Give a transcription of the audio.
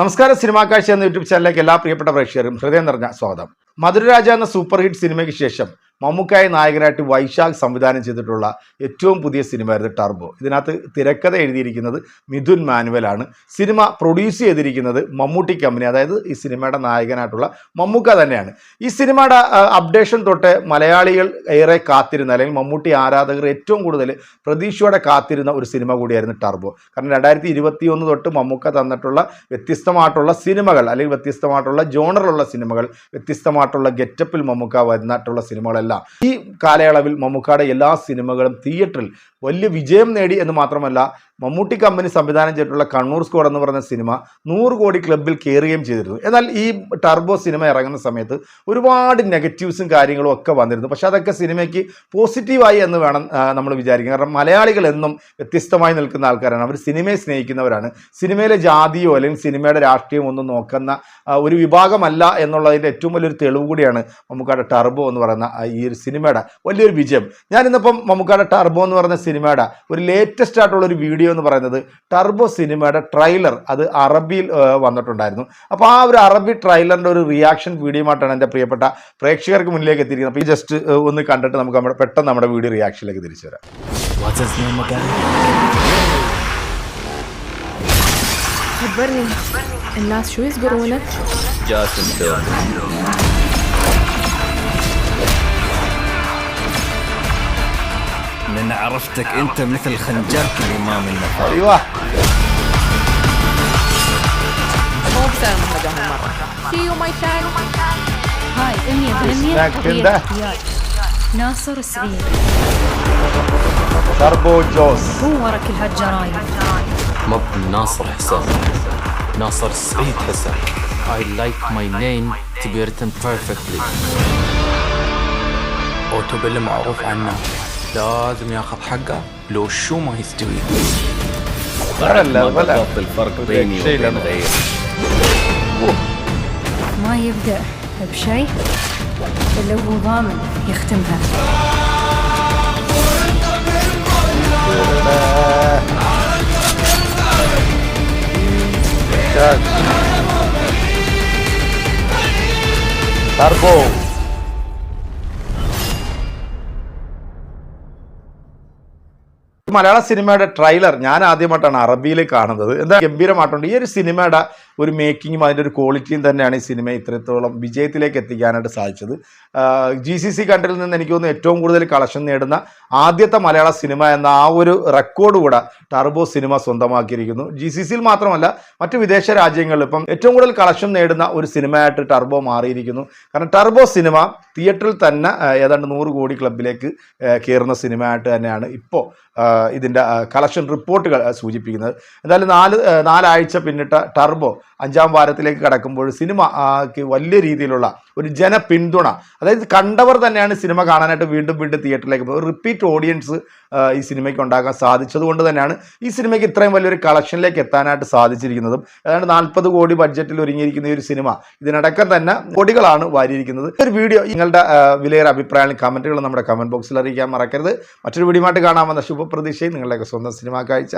നമസ്കാരം സിനിമാ കാഴ്ച എന്ന യൂട്യൂബ് ചാനലിലേക്ക് എല്ലാ പ്രിയപ്പെട്ട പ്രേക്ഷകരും ഹൃദയം നിറഞ്ഞ സ്വാഗതം. മധുരരാജ എന്ന സൂപ്പർ ഹിറ്റ് സിനിമയ്ക്ക് ശേഷം മമ്മൂക്കായ നായകനായിട്ട് വൈശാഖ് സംവിധാനം ചെയ്തിട്ടുള്ള ഏറ്റവും പുതിയ സിനിമയായിരുന്നു ടർബോ. ഇതിനകത്ത് തിരക്കഥ എഴുതിയിരിക്കുന്നത് മിഥുൻ മാനുവലാണ് സിനിമ പ്രൊഡ്യൂസ് ചെയ്തിരിക്കുന്നത് മമ്മൂട്ടി കമ്പനി അതായത് ഈ സിനിമയുടെ നായകനായിട്ടുള്ള മമ്മൂക്ക തന്നെയാണ്. ഈ സിനിമയുടെ അപ്ഡേഷൻ തൊട്ട് മലയാളികൾ ഏറെ കാത്തിരുന്ന അല്ലെങ്കിൽ മമ്മൂട്ടി ആരാധകർ ഏറ്റവും കൂടുതൽ പ്രതീക്ഷയോടെ കാത്തിരുന്ന ഒരു സിനിമ കൂടിയായിരുന്നു ടർബോ. കാരണം രണ്ടായിരത്തി ഇരുപത്തി ഒന്ന് തൊട്ട് മമ്മൂക്ക തന്നിട്ടുള്ള വ്യത്യസ്തമായിട്ടുള്ള സിനിമകൾ അല്ലെങ്കിൽ വ്യത്യസ്തമായിട്ടുള്ള ജോണറിലുള്ള സിനിമകൾ വ്യത്യസ്തമായിട്ടുള്ള ഗെറ്റപ്പിൽ മമ്മൂക്ക വന്നിട്ടുള്ള സിനിമകളെല്ലാം ഈ കാലയളവിൽ മമ്മൂക്കയുടെ എല്ലാ സിനിമകളും തിയേറ്ററിൽ വലിയ വിജയം നേടി എന്ന് മാത്രമല്ല മമ്മൂട്ടി കമ്പനി സംവിധാനം ചെയ്തിട്ടുള്ള കണ്ണൂർ സ്കോഡ് എന്ന് പറയുന്ന സിനിമ നൂറ് കോടി ക്ലബിൽ കയറുകയും ചെയ്തിരുന്നു. എന്നാൽ ഈ ടർബോ സിനിമ ഇറങ്ങുന്ന സമയത്ത് ഒരുപാട് നെഗറ്റീവ്സും കാര്യങ്ങളും ഒക്കെ വന്നിരുന്നു. പക്ഷെ അതൊക്കെ സിനിമയ്ക്ക് പോസിറ്റീവായി എന്ന് വേണം നമ്മൾ വിചാരിക്കുക കാരണം മലയാളികൾ എന്നും വ്യത്യസ്തമായി നിൽക്കുന്ന ആൾക്കാരാണ്. അവർ സിനിമയെ സ്നേഹിക്കുന്നവരാണ്. സിനിമയിലെ ജാതിയോ അല്ലെങ്കിൽ സിനിമയുടെ രാഷ്ട്രീയം ഒന്നും നോക്കുന്ന ഒരു വിഭാഗമല്ല എന്നുള്ളതിന്റെ ഏറ്റവും വലിയൊരു തെളിവ് കൂടിയാണ് മമ്മൂക്കാട് ടർബോ എന്ന് പറയുന്ന ഈ ഒരു സിനിമയുടെ വലിയൊരു വിജയം. ഞാനിന്നിപ്പം മമ്മൂക്കാട് ടർബോ എന്ന് പറയുന്ന സിനിമയുടെ ഒരു ലേറ്റസ്റ്റ് ആയിട്ടുള്ള ഒരു വീഡിയോ എന്ന് പറയുന്നത് ടർബോ സിനിമയുടെ ട്രailer അത് അറബിയിൽ ആ, വന്നിട്ടുണ്ടായിരുന്നു അപ്പോൾ ആ ഒരു അറബി ട്രailerന്റെ ഒരു റിയാക്ഷൻ വീഡിയോ ആയിട്ടാണ് എൻ്റെ പ്രിയപ്പെട്ട പ്രേക്ഷകർക്ക് മുന്നിലേക്ക് എത്തിയിരിക്കുന്നത് അപ്പോൾ ഈ ജസ്റ്റ് ഒന്ന് കണ്ടിട്ട് നമുക്ക് നമ്മുടെ പെട്ടെന്ന് നമ്മുടെ വീഡിയോ റിയാക്ഷനിലേക്ക് തിരിച്ചു വരാം What's his name again? خبرني الناس شو يصبرونك؟ جاسم أنا عرفتك أنت مثل خنجر الإمام النفر أيوه. مو بسبب هذا المرة See هاي أمير أمير ده ناصر السعيد. شربو جوز. هو ورا كل هالجرايم. مب ناصر حسام. ناصر السعيد حسام. I like my name to be written perfectly. أوتوبيل معروف عنه لازم ياخذ حقه لو شو ما يستوي ولا بالضبط الفرق بيني وبين غيري ما يبدأ بشيء إلا هو ضامن يختمها. تربو മലയാള സിനിമയുടെ ട്രെയിലർ ഞാൻ ആദ്യമായിട്ടാണ് അറബിയിൽ കാണുന്നത്. എന്താ ഗംഭീരമായിട്ടുണ്ട്. ഈ ഒരു സിനിമയുടെ ഒരു മേക്കിങ്ങും അതിന്റെ ഒരു ക്വാളിറ്റിയും തന്നെയാണ് ഈ സിനിമ ഇത്രത്തോളം വിജയത്തിലേക്ക് എത്തിക്കാനായിട്ട് സാധിച്ചത്. ജി സി സി കണ്ടിൽ നിന്ന് എനിക്ക് തോന്നുന്നു ഏറ്റവും കൂടുതൽ കളക്ഷൻ നേടുന്ന ആദ്യത്തെ മലയാള സിനിമ എന്ന ആ ഒരു റെക്കോർഡ് കൂടെ ടർബോ സിനിമ സ്വന്തമാക്കിയിരിക്കുന്നു. ജി സി സിയിൽ മാത്രമല്ല മറ്റ് വിദേശ രാജ്യങ്ങളിൽ ഇപ്പം ഏറ്റവും കൂടുതൽ കളക്ഷൻ നേടുന്ന ഒരു സിനിമയായിട്ട് ടർബോ മാറിയിരിക്കുന്നു. കാരണം ടർബോ സിനിമ തിയേറ്ററിൽ തന്നെ ഏതാണ്ട് നൂറ് കോടി ക്ലബിലേക്ക് കയറുന്ന സിനിമയായിട്ട് തന്നെയാണ് ഇപ്പോൾ ഇതിന്റെ കളക്ഷൻ റിപ്പോർട്ടുകൾ സൂചിപ്പിക്കുന്നത്. എന്തായാലും നാല് നാലാഴ്ച പിന്നിട്ട ടർബോ അഞ്ചാം വാരത്തിലേക്ക് കടക്കുമ്പോൾ സിനിമ വലിയ രീതിയിലുള്ള ഒരു ജനപിന്തുണ അതായത് കണ്ടവർ തന്നെയാണ് സിനിമ കാണാനായിട്ട് വീണ്ടും വീണ്ടും തിയേറ്ററിലേക്ക് പോകുന്നത്. റിപ്പീറ്റ് ഓഡിയൻസ് ഈ സിനിമയ്ക്ക് ഉണ്ടാക്കാൻ സാധിച്ചത് കൊണ്ട് തന്നെയാണ് ഈ സിനിമയ്ക്ക് ഇത്രയും വലിയൊരു കളക്ഷനിലേക്ക് എത്താനായിട്ട് സാധിച്ചിരിക്കുന്നതും. ഏതാണ്ട് നാൽപ്പത് കോടി ബഡ്ജറ്റിൽ ഒരുങ്ങിയിരിക്കുന്ന ഈ ഒരു സിനിമ ഇതിനടക്കം തന്നെ കോടികളാണ് വാരിയിരിക്കുന്നത്. ഒരു വീഡിയോ നിങ്ങളുടെ വിലയേറെ അഭിപ്രായങ്ങളും കമന്റുകൾ നമ്മുടെ കമന്റ് ബോക്സിൽ അറിയിക്കാൻ മറക്കരുത്. മറ്റൊരു വീഡിയോ ആയിട്ട് കാണാമെന്ന ശുഭപ്രതീക്ഷയും നിങ്ങളുടെയൊക്കെ സ്വന്തം സിനിമ കാഴ്ച.